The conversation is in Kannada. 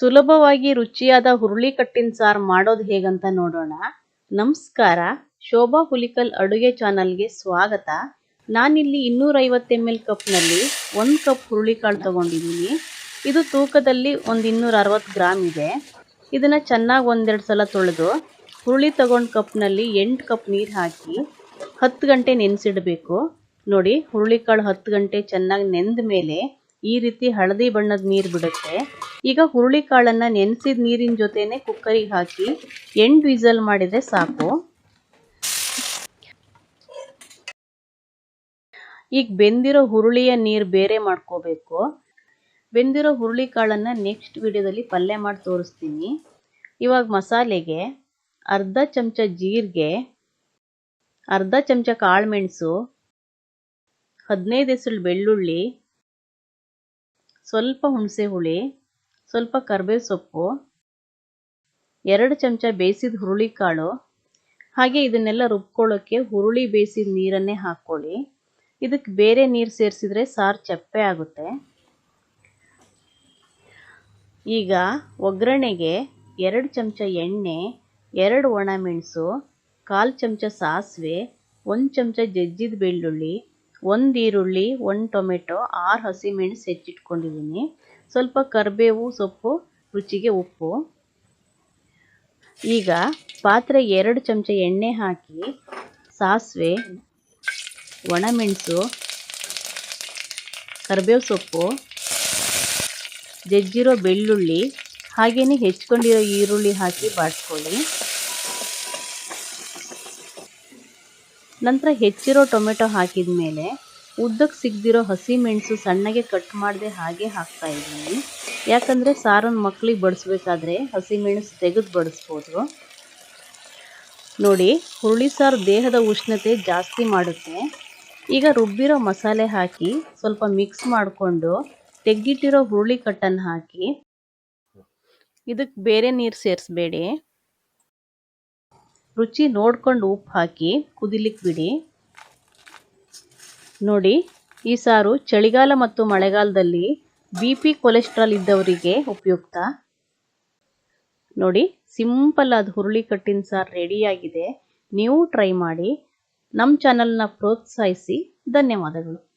ಸುಲಭವಾಗಿ ರುಚಿಯಾದ ಹುರುಳಿಕಟ್ಟಿನ ಸಾರು ಮಾಡೋದು ಹೇಗಂತ ನೋಡೋಣ. ನಮಸ್ಕಾರ, ಶೋಭಾ ಹುಲಿಕಲ್ ಅಡುಗೆ ಚಾನಲ್ಗೆ ಸ್ವಾಗತ. ನಾನಿಲ್ಲಿ ಇನ್ನೂರೈವತ್ತು ಎಂ ಎಲ್ ಕಪ್ನಲ್ಲಿ ಒಂದು ಕಪ್ ಹುರುಳಿಕಾಳು ತಗೊಂಡಿದ್ದೀನಿ. ಇದು ತೂಕದಲ್ಲಿ ಒಂದು ಇನ್ನೂರ ಅರವತ್ತು ಗ್ರಾಮ್ ಇದೆ. ಇದನ್ನು ಚೆನ್ನಾಗಿ ಒಂದೆರಡು ಸಲ ತೊಳೆದು ಹುರುಳಿ ತಗೊಂಡು ಕಪ್ನಲ್ಲಿ ಎಂಟು ಕಪ್ ನೀರು ಹಾಕಿ ಹತ್ತು ಗಂಟೆ ನೆನೆಸಿಡಬೇಕು. ನೋಡಿ, ಹುರುಳಿಕಾಳು ಹತ್ತು ಗಂಟೆ ಚೆನ್ನಾಗಿ ನೆಂದ ಮೇಲೆ ಈ ರೀತಿ ಹಳದಿ ಬಣ್ಣದ ನೀರು ಬಿಡುತ್ತೆ. ಈಗ ಹುರುಳಿಕಾಳನ್ನು ನೆನೆಸಿದ ನೀರಿನ ಜೊತೆನೆ ಕುಕ್ಕರಿಗೆ ಹಾಕಿ ಎಂಟು ವಿಸಲ್ ಮಾಡಿದರೆ ಸಾಕು. ಈಗ ಬೆಂದಿರೋ ಹುರುಳಿಯ ನೀರು ಬೇರೆ ಮಾಡ್ಕೋಬೇಕು. ಬೆಂದಿರೋ ಹುರುಳಿ ಕಾಳನ್ನು ನೆಕ್ಸ್ಟ್ ವಿಡಿಯೋದಲ್ಲಿ ಪಲ್ಯ ಮಾಡಿ ತೋರಿಸ್ತೀನಿ. ಇವಾಗ ಮಸಾಲೆಗೆ ಅರ್ಧ ಚಮಚ ಜೀರಿಗೆ, ಅರ್ಧ ಚಮಚ ಕಾಳುಮೆಣಸು ಹದಿನೈದು ಎಸಳು ಬೆಳ್ಳುಳ್ಳಿ ಸ್ವಲ್ಪ ಹುಣಸೆ ಹುಳಿ, ಸ್ವಲ್ಪ ಕರ್ಬೇವು ಸೊಪ್ಪು, ಎರಡು ಚಮಚ ಬೇಯಿಸಿದ ಹುರುಳಿಕಾಳು, ಹಾಗೆ ಇದನ್ನೆಲ್ಲ ರುಬ್ಕೊಳ್ಳೋಕ್ಕೆ ಹುರುಳಿ ಬೇಯಿಸಿದ ನೀರನ್ನೇ ಹಾಕ್ಕೊಳ್ಳಿ. ಇದಕ್ಕೆ ಬೇರೆ ನೀರು ಸೇರಿಸಿದ್ರೆ ಸಾರು ಚಪ್ಪೆ ಆಗುತ್ತೆ. ಈಗ ಒಗ್ಗರಣೆಗೆ ಎರಡು ಚಮಚ ಎಣ್ಣೆ, ಎರಡು ಒಣಮೆಣಸು ಕಾಲು ಚಮಚ ಸಾಸಿವೆ, ಒಂದು ಚಮಚ ಜಜ್ಜಿದ ಬೆಳ್ಳುಳ್ಳಿ ಒಂದು ಈರುಳ್ಳಿ, ಒಂದು ಟೊಮೆಟೊ, ಆರು ಹಸಿಮೆಣಸು ಹೆಚ್ಚಿಟ್ಕೊಂಡಿದ್ದೀನಿ ಸ್ವಲ್ಪ ಕರಿಬೇವು, ಸೊಪ್ಪು, ರುಚಿಗೆ ಉಪ್ಪು. ಈಗ ಪಾತ್ರೆ ಎರಡು ಚಮಚ ಎಣ್ಣೆ ಹಾಕಿ, ಸಾಸಿವೆ, ಒಣಮೆಣಸು, ಕರಿಬೇವು ಸೊಪ್ಪು, ಜಜ್ಜಿರೋ ಬೆಳ್ಳುಳ್ಳಿ ಹಾಗೆಯೇ ಹೆಚ್ಕೊಂಡಿರೋ ಈರುಳ್ಳಿ ಹಾಕಿ ಬಾಡಿಸ್ಕೊಳ್ಳಿ ನಂತರ ಹೆಚ್ಚಿರೋ ಟೊಮೆಟೊ ಹಾಕಿದ ಮೇಲೆ ಉದ್ದಕ್ಕೆ ಸಿಗದಿರೋ ಹಸಿ ಮೆಣಸು ಸಣ್ಣಗೆ ಕಟ್ ಮಾಡದೆ ಹಾಗೆ ಹಾಕ್ತಾ ಇದ್ದೀನಿ. ಯಾಕಂದರೆ ಸಾರನ್ನ ಮಕ್ಕಳಿಗೆ ಬಡಿಸ್ಬೇಕಾದ್ರೆ ಹಸಿ ಮೆಣಸು ತೆಗೆದು ಬಡಿಸ್ಬೋದು. ನೋಡಿ, ಹುರುಳಿ ಸಾರು ದೇಹದ ಉಷ್ಣತೆ ಜಾಸ್ತಿ ಮಾಡುತ್ತೆ. ಈಗ ರುಬ್ಬಿರೋ ಮಸಾಲೆ ಹಾಕಿ ಸ್ವಲ್ಪ ಮಿಕ್ಸ್ ಮಾಡಿಕೊಂಡು ತೆಗ್ಗಿಟ್ಟಿರೋ ಹುರುಳಿ ಕಟ್ಟನ್ನು ಹಾಕಿ ಇದಕ್ಕೆ ಬೇರೆ ನೀರು ಸೇರಿಸ್ಬೇಡಿ. ರುಚಿ ನೋಡ್ಕೊಂಡು ಉಪ್ಪು ಹಾಕಿ ಕುದಿಲಿಕ್ಕೆ ಬಿಡಿ. ನೋಡಿ, ಈ ಸಾರು ಚಳಿಗಾಲ ಮತ್ತು ಮಳೆಗಾಲದಲ್ಲಿ ಬಿ ಪಿ ಕೊಲೆಸ್ಟ್ರಾಲ್ ಇದ್ದವರಿಗೆ ಉಪಯುಕ್ತ. ನೋಡಿ, ಸಿಂಪಲ್ ಆದ ಹುರುಳಿ ಕಟ್ಟಿನ ಸಾರು ರೆಡಿಯಾಗಿದೆ. ನೀವು ಟ್ರೈ ಮಾಡಿ. ನಮ್ಮ ಚಾನಲ್ನ ಪ್ರೋತ್ಸಾಹಿಸಿ. ಧನ್ಯವಾದಗಳು.